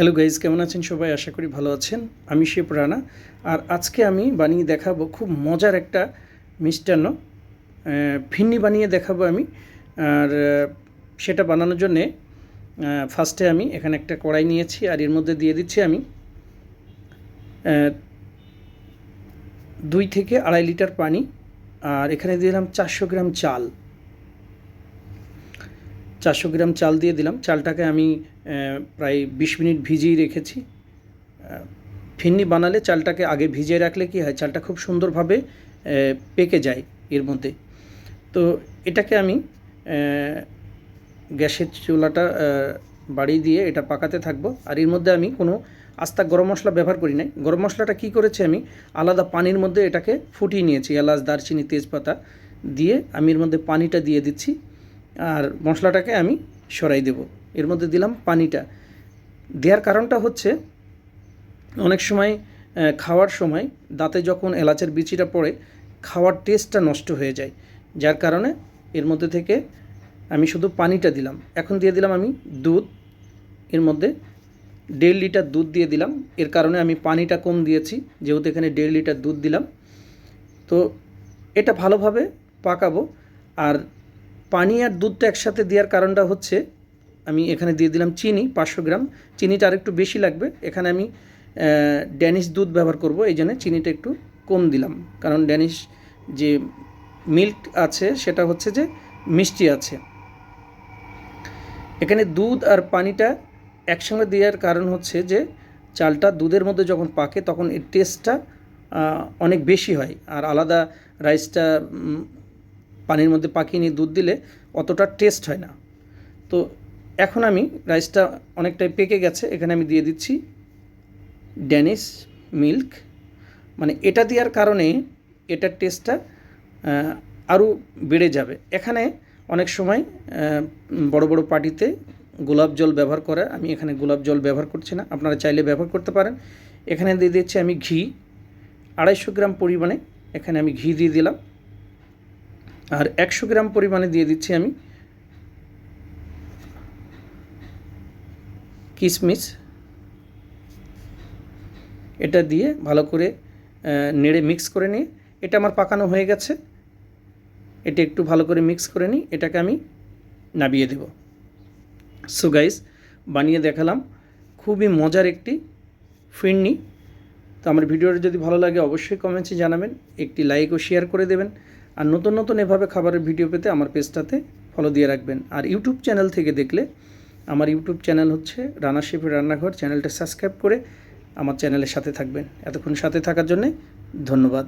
Hello guys কেমন আছেন সবাই? আশা করি ভালো আছেন। আমি শিব রানা। আর আজকে আমি বানিয়ে দেখাবো খুব মজার একটা মিষ্টান্ন ফিন্নি বানিয়ে দেখাবো আমি। আর সেটা বানানোর জন্যে ফার্স্টে আমি এখানে একটা কড়াই নিয়েছি আর এর মধ্যে দিয়ে দিচ্ছি আমি দুই থেকে আড়াই লিটার পানি। আর এখানে দিলাম চারশো গ্রাম চাল। চারশো গ্রাম চাল দিয়ে দিলাম। চালটাকে আমি প্রায় বিশ মিনিট ভিজিয়ে রেখেছি। ফিন্নি বানালে চালটাকে আগে ভিজিয়ে রাখলে কি হয়, চালটা খুব সুন্দরভাবে পেকে যায় এর মধ্যে। তো এটাকে আমি গ্যাসের চুলাটা বাড়িয়ে দিয়ে এটা পাকাতে থাকব। আর এর মধ্যে আমি কোনো আস্তা গরম মশলা ব্যবহার করি নাই। গরম মশলাটা কী করেছি আমি, আলাদা পানির মধ্যে এটাকে ফুটিয়ে নিয়েছি। এলাচ, দারচিনি, তেজপাতা দিয়ে আমি এর মধ্যে পানিটা দিয়ে দিচ্ছি। আর মশলাটাকে আমি সরাই দেব। এর মধ্যে দিলাম পানিটা। দেওয়ার কারণটা হচ্ছে, অনেক সময় খাওয়ার সময় দাঁতে যখন এলাচের বিচিটা পড়ে, খাওয়ার টেস্টটা নষ্ট হয়ে যায়। যার কারণে এর মধ্যে থেকে আমি শুধু পানিটা দিলাম। এখন দিয়ে দিলাম আমি দুধ। এর মধ্যে দেড় লিটার দুধ দিয়ে দিলাম। এর কারণে আমি পানিটা কম দিয়েছি, যেহেতু এখানে দেড় লিটার দুধ দিলাম। তো এটা ভালোভাবে পাকাবো। আর পানি আর দুধটা একসাথে দেওয়ার কারণটা হচ্ছে, আমি এখানে দিয়ে দিলাম চিনি, পাঁচশো গ্রাম। চিনিটা আর একটু বেশি লাগবে। এখানে আমি ড্যানিশ দুধ ব্যবহার করব, এই জন্য চিনিটা একটু কম দিলাম। কারণ ড্যানিশ যে মিল্ক আছে, সেটা হচ্ছে যে মিষ্টি আছে। এখানে দুধ আর পানিটা একসঙ্গে দেওয়ার কারণ হচ্ছে যে, চালটা দুধের মধ্যে যখন পাকে, তখন এর টেস্টটা অনেক বেশি হয়। আর আলাদা রাইসটা পানির মধ্যে পাকিয়ে নিয়ে দুধ দিলে অতটা টেস্ট হয় না। তো এখন আমি রাইসটা অনেকটাই পেকে গেছে, এখানে আমি দিয়ে দিচ্ছি ড্যানিশ মিল্ক মানে এটা দেওয়ার কারণে এটার টেস্টটা আরও বেড়ে যাবে। এখানে অনেক সময় বড় বড় পার্টিতে গোলাপ জল ব্যবহার করে, আমি এখানে গোলাপ জল ব্যবহার করছি না, আপনারা চাইলে ব্যবহার করতে পারেন। এখানে দিয়ে দিচ্ছি আমি ঘি, আড়াইশো গ্রাম পরিমাণে এখানে আমি ঘি দিয়ে দিলাম। আর একশো গ্রাম পরিমাণে দিয়ে দিচ্ছি আমি কিশমিশ এটা দিয়ে ভালো করে নেড়ে মিক্স করে নিয়ে, এটা আমার পাকানো হয়ে গেছে। এটা একটু ভালো করে মিক্স করে নিই এটাকে আমি নাবিয়ে দেব। সো গাইস বানিয়ে দেখালাম। খুবই মজার একটি ফিরনি। তো আমার ভিডিওটা যদি ভালো লাগে, অবশ্যই কমেন্টসে জানাবেন, একটি লাইক ও শেয়ার করে দেবেন। আর নতুন নতুন এভাবে খাবারের ভিডিও পেতে আমার পেজটাতে ফলো দিয়ে রাখবেন। আর ইউটিউব চ্যানেল থেকে দেখলে আমার ইউটিউব চ্যানেল হচ্ছে রানা শেফের রান্নাঘর। চ্যানেলটা সাবস্ক্রাইব করে আমার চ্যানেলের সাথে থাকবেন। এতক্ষণ সাথে থাকার জন্যে ধন্যবাদ।